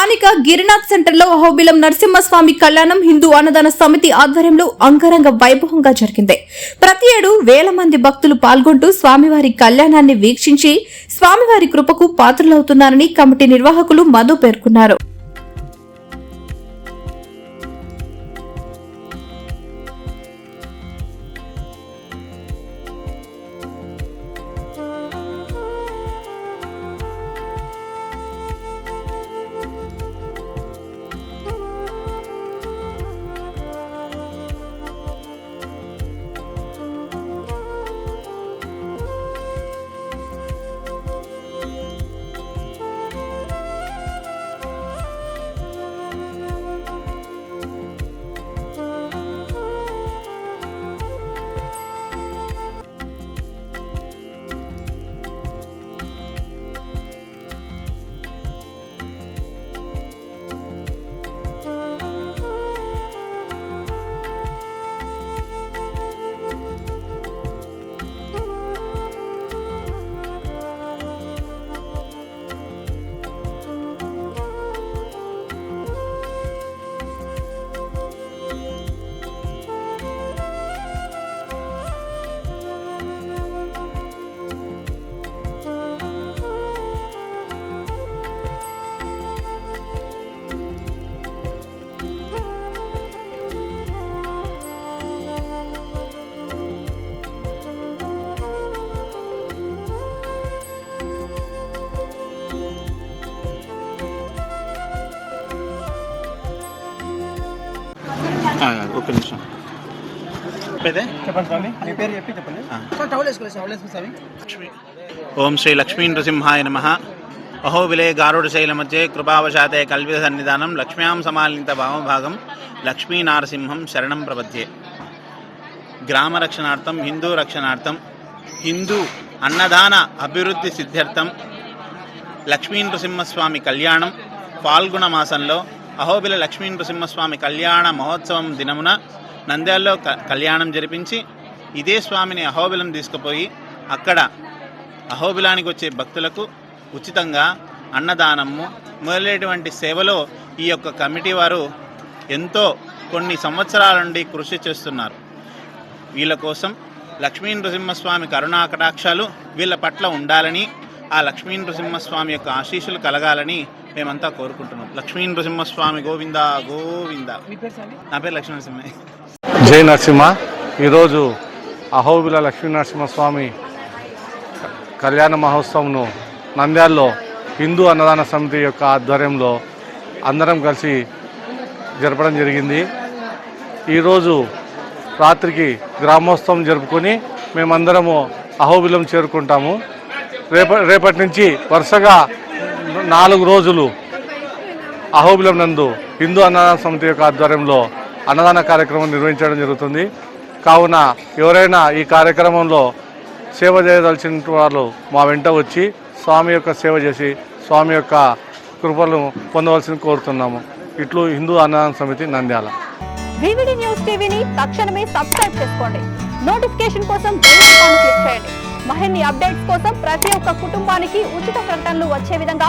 స్థానిక గిరినాథ్ సెంటర్లో అహోబిలం నరసింహస్వామి కళ్యాణం హిందూ అన్నదాన సమితి ఆధ్వర్యంలో అంగరంగ వైభవంగా జరిగింది. ప్రతి ఏడు వేల మంది భక్తులు పాల్గొంటూ స్వామివారి కళ్యాణాన్ని వీక్షించి స్వామివారి కృపకు పాత్రలవుతున్నారని కమిటీ నిర్వాహకులు మధు పేర్కొన్నారు. స్వామి. లక్ష్మీ. ఓం శ్రీ లక్ష్మీ నృసింహాయ నమ అహోబిలే గారుడశైల మధ్య కృపావశాతే కల్విత సన్నిధానం లక్ష్మ్యాం సమాలిత భావభాగం లక్ష్మీ నారసింహం శరణం ప్రపద్యే. గ్రామ రక్షణార్థం హిందూ రక్షణార్థం హిందూ అన్నదాన అభివృద్ధి సిద్ధ్యర్థం లక్ష్మీ నృసింహస్వామి కళ్యాణం ఫాల్గుణ మాసంలో అహోబిల లక్ష్మీ నృసింహస్వామి కళ్యాణ మహోత్సవం దినమున నంద్యాలలో క- కళ్యాణం జరిపించి ఇదే స్వామిని అహోబిలం తీసుకుపోయి అక్కడ అహోబిలానికి వచ్చే భక్తులకు ఉచితంగా అన్నదానము మొదలైనటువంటి సేవలో ఈ యొక్క కమిటీ వారు ఎంతో కొన్ని సంవత్సరాల నుండి కృషి చేస్తున్నారు. వీళ్ళ కోసం లక్ష్మీ నృసింహస్వామి కరుణా కటాక్షాలు వీళ్ళ పట్ల ఉండాలని ఆ లక్ష్మీ నృసింహస్వామి యొక్క ఆశీస్సులు కలగాలని మేమంతా కోరుకుంటున్నాం. లక్ష్మీ నృసింహస్వామి గోవింద గోవింద. మీ పేరు స్వామి నా పేరు లక్ష్మీ నరసింహ జై నరసింహ. ఈరోజు అహోబిల లక్ష్మీ నరసింహస్వామి కళ్యాణ మహోత్సవంను నంద్యాలలో హిందూ అన్నదాన సమితి యొక్క ఆధ్వర్యంలో అందరం కలిసి జరపడం జరిగింది. ఈరోజు రాత్రికి గ్రామోత్సవం జరుపుకొని మేమందరము అహోబిలం చేరుకుంటాము. రేప రేపటి నుంచి వరుసగా నాలుగు రోజులు అహోబిలం నందు హిందూ అన్నదాన సమితి యొక్క ఆధ్వర్యంలో అన్నదాన కార్యక్రమం నిర్వహించడం జరుగుతుంది. కావున ఎవరైనా ఈ కార్యక్రమంలో సేవ చేయదలిచిన వాళ్ళు మా వెంట వచ్చి స్వామి యొక్క సేవ చేసి స్వామి యొక్క కృపలను పొందవలసిన కోరుతున్నాము. ఇట్లు హిందూ అన్నదాన సమితి నంద్యాల. వివిడి న్యూస్ టీవీని తక్షణమే సబ్స్క్రైబ్ చేసుకోండి. నోటిఫికేషన్ కోసం బెల్ క్లిక్ చేయండి. మరిన్ని అప్డేట్స్ కోసం ప్రతి ఒక్క కుటుంబానికి ఉచిత ప్రకటనలు వచ్చే విధంగా